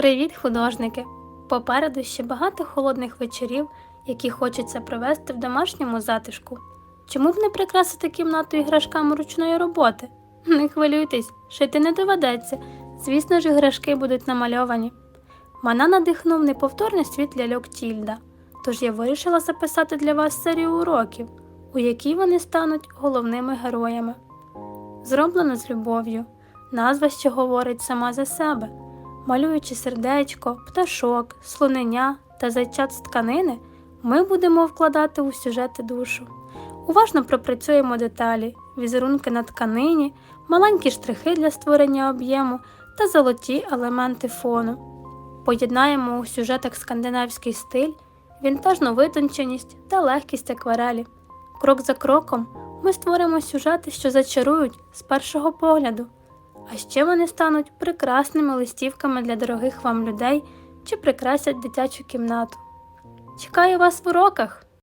Привіт, художники! Попереду ще багато холодних вечорів, які хочеться провести в домашньому затишку. Чому б не прикрасити кімнату іграшками ручної роботи? Не хвилюйтесь, шити не доведеться. Звісно ж, іграшки будуть намальовані. Мене надихнув неповторний світ ляльок Тільда, тож я вирішила записати для вас серію уроків, у якій вони стануть головними героями. Зроблено з любов'ю, назва ще говорить сама за себе. Малюючи сердечко, пташок, слонення та зайчат з тканини, ми будемо вкладати у сюжети душу. Уважно пропрацюємо деталі, візерунки на тканині, маленькі штрихи для створення об'єму та золоті елементи фону. Поєднаємо у сюжетах скандинавський стиль, вінтажну витонченість та легкість акварелі. Крок за кроком ми створимо сюжети, що зачарують з першого погляду. А ще вони стануть прекрасними листівками для дорогих вам людей чи прикрасять дитячу кімнату. Чекаю вас в уроках!